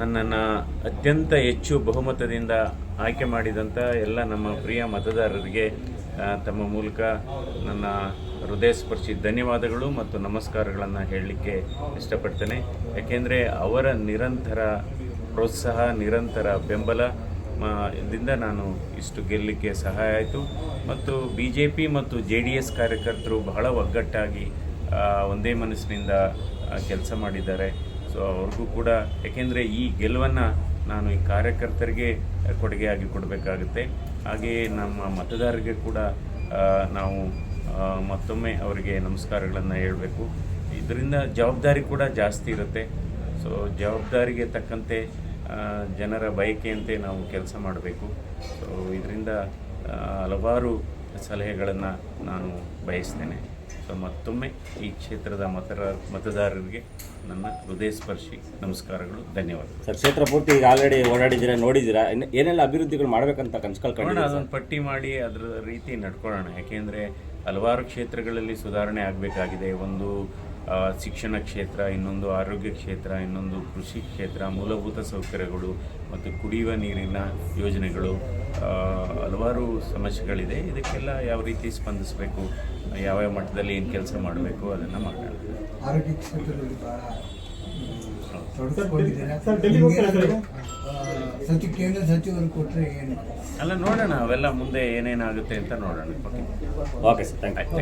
ನನ್ನನ್ನು ಅತ್ಯಂತ ಹೆಚ್ಚು ಬಹುಮತದಿಂದ ಆಯ್ಕೆ ಮಾಡಿದಂಥ ಎಲ್ಲ ನಮ್ಮ ಪ್ರಿಯ ಮತದಾರರಿಗೆ ತಮ್ಮ ಮೂಲಕ ನನ್ನ ಹೃದಯ ಸ್ಪರ್ಶಿ ಧನ್ಯವಾದಗಳು ಮತ್ತು ನಮಸ್ಕಾರಗಳನ್ನು ಹೇಳಲಿಕ್ಕೆ ಇಷ್ಟಪಡ್ತೇನೆ. ಯಾಕೆಂದರೆ ಅವರ ನಿರಂತರ ಪ್ರೋತ್ಸಾಹ, ನಿರಂತರ ಬೆಂಬಲ ದಿಂದ ನಾನು ಇಷ್ಟು ಗೆಲ್ಲಲಿಕ್ಕೆ ಸಹಾಯ ಆಯಿತು. ಮತ್ತು ಬಿ ಜೆ ಪಿ ಮತ್ತು ಜೆ ಡಿ ಎಸ್ ಕಾರ್ಯಕರ್ತರು ಬಹಳ ಒಗ್ಗಟ್ಟಾಗಿ ಒಂದೇ ಮನಸ್ಸಿನಿಂದ ಕೆಲಸ ಮಾಡಿದ್ದಾರೆ. ಸೊ ಅವ್ರಿಗೂ ಕೂಡ, ಯಾಕೆಂದರೆ ಈ ಗೆಲುವನ್ನು ನಾನು ಈ ಕಾರ್ಯಕರ್ತರಿಗೆ ಕೊಡುಗೆಯಾಗಿ ಕೊಡಬೇಕಾಗುತ್ತೆ. ಹಾಗೆಯೇ ನಮ್ಮ ಮತದಾರರಿಗೆ ಕೂಡ ನಾವು ಮತ್ತೊಮ್ಮೆ ಅವರಿಗೆ ನಮಸ್ಕಾರಗಳನ್ನು ಹೇಳಬೇಕು. ಇದರಿಂದ ಜವಾಬ್ದಾರಿ ಕೂಡ ಜಾಸ್ತಿ ಇರುತ್ತೆ. ಸೊ ಜವಾಬ್ದಾರಿಗೆ ತಕ್ಕಂತೆ ಜನರ ಬಯಕೆಯಂತೆ ನಾವು ಕೆಲಸ ಮಾಡಬೇಕು. ಸೊ ಇದರಿಂದ ಹಲವಾರು ಸಲಹೆಗಳನ್ನು ನಾನು ಬಯಸ್ತೇನೆ. ಸೊ ಮತ್ತೊಮ್ಮೆ ಈ ಕ್ಷೇತ್ರದ ಮತದಾರ ಮತದಾರರಿಗೆ ನನ್ನ ಹೃದಯ ಸ್ಪರ್ಶಿ ನಮಸ್ಕಾರಗಳು ಧನ್ಯವಾದಗಳು. ಸರ್ ಕ್ಷೇತ್ರ ಪೂರ್ತಿ ಈಗ ಆಲ್ರೆಡಿ ಓಡಾಡಿದ್ದೀರಾ ನೋಡಿದ್ದೀರಾ? ಇನ್ನು ಏನೆಲ್ಲ ಅಭಿವೃದ್ಧಿಗಳು ಮಾಡಬೇಕಂತ ಕನ್ಸು ಅದನ್ನು ಅದೊಂದು ಪಟ್ಟಿ ಮಾಡಿ ಅದರ ರೀತಿ ನಡ್ಕೊಳ್ಳೋಣ. ಯಾಕೆಂದರೆ ಹಲವಾರು ಕ್ಷೇತ್ರಗಳಲ್ಲಿ ಸುಧಾರಣೆ ಆಗಬೇಕಾಗಿದೆ. ಒಂದು ಶಿಕ್ಷಣ ಕ್ಷೇತ್ರ ಇನ್ನೊಂದು ಆರೋಗ್ಯ ಕ್ಷೇತ್ರ ಇನ್ನೊಂದು ಕೃಷಿ ಕ್ಷೇತ್ರ ಮೂಲಭೂತ ಸೌಕರ್ಯಗಳು ಮತ್ತು ಕುಡಿಯುವ ನೀರಿನ ಯೋಜನೆಗಳು ಹಲವಾರು ಸಮಸ್ಯೆಗಳಿದೆ. ಇದಕ್ಕೆಲ್ಲ ಯಾವ ರೀತಿ ಸ್ಪಂದಿಸಬೇಕು ಯಾವ ಮಟ್ಟದಲ್ಲಿ ಏನು ಕೆಲಸ ಮಾಡಬೇಕು ಅದನ್ನು ಮಾಡೋಣ ಆರೋಗ್ಯ ಕ್ಷೇತ್ರದಲ್ಲಿ ಕೇಂದ್ರ ಸಚಿವರು ಕೊಟ್ಟರೆ ಏನು? ಅಲ್ಲ ನೋಡೋಣ ಅವೆಲ್ಲ ಮುಂದೆ ಏನೇನಾಗುತ್ತೆ ಅಂತ ನೋಡೋಣ. Okay okay sir thank you